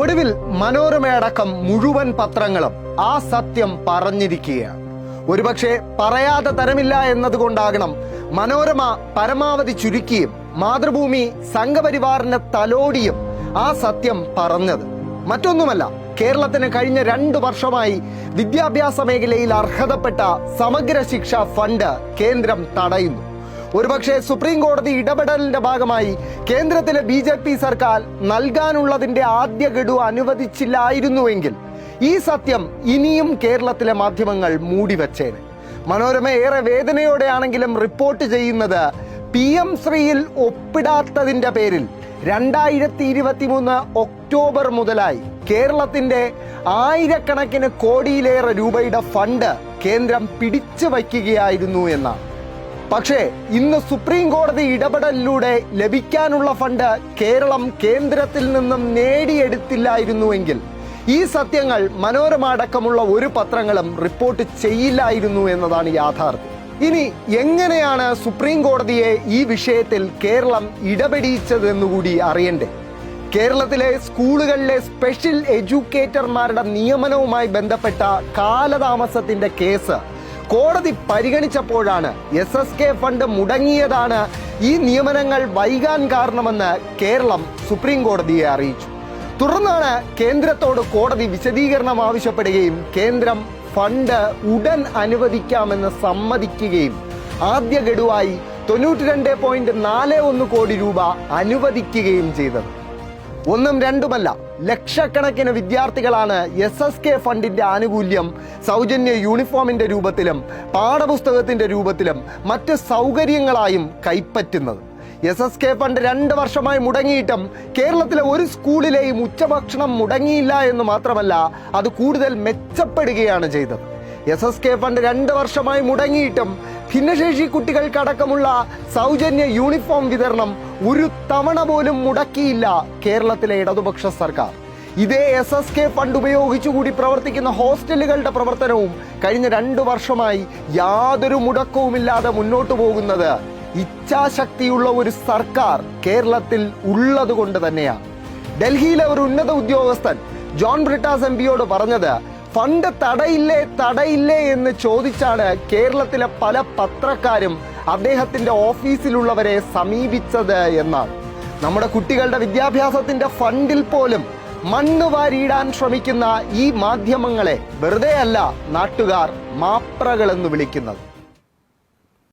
ഒടുവിൽ മനോരമയടക്കം മുഴുവൻ പത്രങ്ങളും ആ സത്യം പറഞ്ഞിരിക്കുകയാണ്. ഒരുപക്ഷെ പറയാതെ തരമില്ല എന്നതുകൊണ്ടാകണം മനോരമ പരമാവധി ചുരുക്കിയും മാതൃഭൂമി സംഘപരിവാറിന്റെ തലോടിയും ആ സത്യം പറഞ്ഞത്. മറ്റൊന്നുമല്ല കേരളത്തിന് കഴിഞ്ഞ രണ്ടു വർഷമായി വിദ്യാഭ്യാസ മേഖലയിൽ അർഹതപ്പെട്ട സമഗ്ര ശിക്ഷാ ഫണ്ട് കേന്ദ്രം തടയുന്നു. ഒരുപക്ഷെ സുപ്രീം കോടതി ഇടപെടലിന്റെ ഭാഗമായി കേന്ദ്രത്തിലെ ബി ജെ പി സർക്കാർ നൽകാനുള്ളതിന്റെ ആദ്യ ഗഡു അനുവദിച്ചില്ലായിരുന്നുവെങ്കിൽ ഈ സത്യം ഇനിയും കേരളത്തിലെ മാധ്യമങ്ങൾ മൂടിവച്ചേനെ. മനോരമ ഏറെ വേദനയോടെയാണെങ്കിലും റിപ്പോർട്ട് ചെയ്യുന്നത് പി എം ശ്രീയിൽ ഒപ്പിടാത്തതിന്റെ പേരിൽ രണ്ടായിരത്തി ഇരുപത്തി മൂന്ന് ഒക്ടോബർ മുതലായി കേരളത്തിന്റെ ആയിരക്കണക്കിന് കോടിയിലേറെ രൂപയുടെ ഫണ്ട് കേന്ദ്രം പിടിച്ചു വയ്ക്കുകയായിരുന്നു എന്നാണ്. പക്ഷേ ഇന്ന് സുപ്രീം കോടതി ഇടപെടലിലൂടെ ലഭിക്കാനുള്ള ഫണ്ട് കേരളം കേന്ദ്രത്തിൽ നിന്നും നേടിയെടുത്തില്ലായിരുന്നുവെങ്കിൽ ഈ സത്യങ്ങൾ മനോരമ അടക്കമുള്ള ഒരു പത്രങ്ങളും റിപ്പോർട്ട് ചെയ്യില്ലായിരുന്നു എന്നതാണ് യാഥാർത്ഥ്യം. ഇനി എങ്ങനെയാണ് സുപ്രീം കോടതിയെ ഈ വിഷയത്തിൽ കേരളം ഇടപെടിയിച്ചതെന്നുകൂടി അറിയണ്ടേ? കേരളത്തിലെ സ്കൂളുകളിലെ സ്പെഷ്യൽ എഡ്യൂക്കേറ്റർമാരുടെ നിയമനവുമായി ബന്ധപ്പെട്ട കാലതാമസത്തിന്റെ കേസ് കോടതി പരിഗണിച്ചപ്പോഴാണ് എസ് എസ് കെ ഫണ്ട് മുടങ്ങിയതാണ് ഈ നിയമനങ്ങൾ വൈകാൻ കാരണമെന്ന് കേരളം സുപ്രീം കോടതിയെ അറിയിച്ചു. തുടർന്നാണ് കേന്ദ്രത്തോട് കോടതി വിശദീകരണം ആവശ്യപ്പെടുകയും കേന്ദ്രം ഫണ്ട് ഉടൻ അനുവദിക്കാമെന്ന് സമ്മതിക്കുകയും ആദ്യ ഗഡുവായി തൊണ്ണൂറ്റി രണ്ട് പോയിന്റ് നാല് ഒന്ന് കോടി രൂപ അനുവദിക്കുകയും ചെയ്തത്. ഒന്നും രണ്ടുമല്ല ലക്ഷക്കണക്കിന് വിദ്യാർത്ഥികളാണ് എസ് എസ് കെ ഫണ്ടിന്റെ ആനുകൂല്യം സൗജന്യ യൂണിഫോമിന്റെ രൂപത്തിലും പാഠപുസ്തകത്തിന്റെ രൂപത്തിലും മറ്റ് സൗകര്യങ്ങളായും കൈപ്പറ്റുന്നത്. എസ് എസ് കെ ഫണ്ട് രണ്ട് വർഷമായി മുടങ്ങിയിട്ടും കേരളത്തിലെ ഒരു സ്കൂളിലെയും ഉച്ചഭക്ഷണം മുടങ്ങിയില്ല എന്ന് മാത്രമല്ല അത് കൂടുതൽ മെച്ചപ്പെടുകയാണ് ചെയ്തത്. എസ് എസ് കെ ഫണ്ട് രണ്ട് വർഷമായി മുടങ്ങിയിട്ടും ഭിന്നശേഷി കുട്ടികൾക്കടക്കമുള്ള സൗജന്യ യൂണിഫോം വിതരണം ഒരു തവണ പോലും മുടക്കിയില്ല കേരളത്തിലെ ഇടതുപക്ഷ സർക്കാർ. ഇതേ എസ് എസ് കെ ഫണ്ട് ഉപയോഗിച്ചുകൂടി പ്രവർത്തിക്കുന്ന ഹോസ്റ്റലുകളുടെ പ്രവർത്തനവും കഴിഞ്ഞ രണ്ടു വർഷമായി യാതൊരു മുടക്കവുമില്ലാതെ മുന്നോട്ടു പോകുന്നത് ഇച്ഛാശക്തിയുള്ള ഒരു സർക്കാർ കേരളത്തിൽ ഉള്ളത് കൊണ്ട് തന്നെയാണ് ഡൽഹിയിലെ ഒരു ഉന്നത ഉദ്യോഗസ്ഥൻ ജോൺ ബ്രിട്ടാസ് എം പിയോട് പറഞ്ഞത് ഫണ്ട് തടയില്ലേ തടയില്ലേ എന്ന് ചോദിച്ചാണ് കേരളത്തിലെ പല പത്രക്കാരും അദ്ദേഹത്തിന്റെ ഓഫീസിലുള്ളവരെ സമീപിച്ചത് എന്നാണ്. നമ്മുടെ കുട്ടികളുടെ വിദ്യാഭ്യാസത്തിന്റെ ഫണ്ടിൽ പോലും മണ്ണ് വാരിയിടാൻ ശ്രമിക്കുന്ന ഈ മാധ്യമങ്ങളെ വെറുതെയല്ല നാട്ടുകാർ മാപ്രകളെന്ന് വിളിക്കുന്നത്.